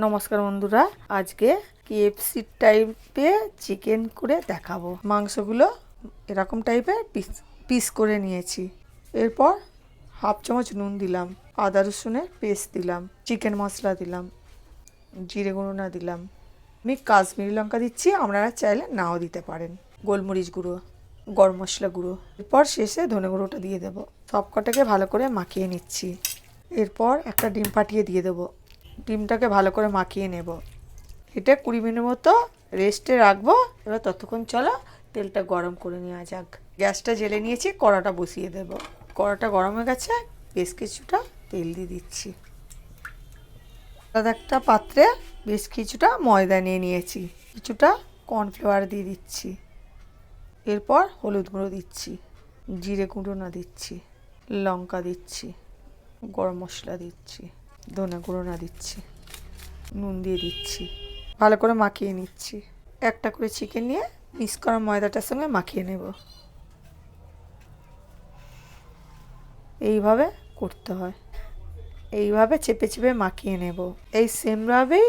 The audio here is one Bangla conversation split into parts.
নমস্কার বন্ধুরা, আজকে কেএফসি টাইপে চিকেন করে দেখাবো। মাংসগুলো এরকম টাইপের পিস পিস করে নিয়েছি। এরপর হাফ চামচ নুন দিলাম, আদা রসুনের পেস্ট দিলাম চিকেন মশলা দিলাম, জিরে গুঁড়ো না দিলাম। আমি কাশ্মীরি লঙ্কা দিচ্ছি, আপনারা চাইলে নাও দিতে পারেন। গোলমরিচ গুঁড়ো, গরম মশলা গুঁড়ো। এরপর শেষে ধনে গুঁড়োটা দিয়ে দেবো। সব কটাকে ভালো করে মাখিয়ে নিচ্ছি। এরপর একটা ডিম ফাটিয়ে দিয়ে দেবো। ডিমটাকে ভালো করে মাখিয়ে নেব। এটা কুড়ি মিনিট মতো রেস্টে রাখব। এবার ততক্ষণ চলো তেলটা গরম করে নেওয়া যাক। গ্যাসটা জেলে নিয়েছি, কড়াটা বসিয়ে দেব। কড়াটা গরম হয়ে গেছে, বেশ কিছুটা তেল দিয়ে দিচ্ছি। আলাদা একটা পাত্রে বেশ কিছুটা ময়দা নিয়ে নিয়েছি, কিছুটা কর্নফ্লাওয়ার দিয়ে দিচ্ছি। এরপর হলুদ গুঁড়ো দিচ্ছি, জিরে গুঁড়ো না দিচ্ছি, লঙ্কা দিচ্ছি, গরম মশলা দিচ্ছি। ধনে গুঁড়ো না দিচ্ছি, নুন দিয়ে দিচ্ছি। ভালো করে মাখিয়ে নিচ্ছি। একটা করে চিকেন নিয়ে মিক্স করা ময়দাটার সঙ্গে মাখিয়ে নেব। এইভাবে করতে হয়। এইভাবে চেপে চেপে মাখিয়ে নেব। এই সেমভাবেই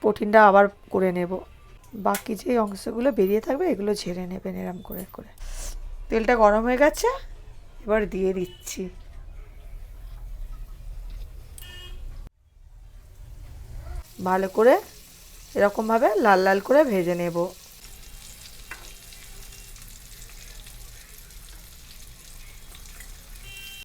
প্রোটিনটা আবার করে নেব। বাকি যে অংশগুলো বেরিয়ে থাকবে, এগুলো ঝেড়ে নেবেন এরম করে করে। তেলটা গরম হয়ে গেছে, এবার দিয়ে দিচ্ছি। ভালো করে এরকমভাবে লাল লাল করে ভেজে নেব।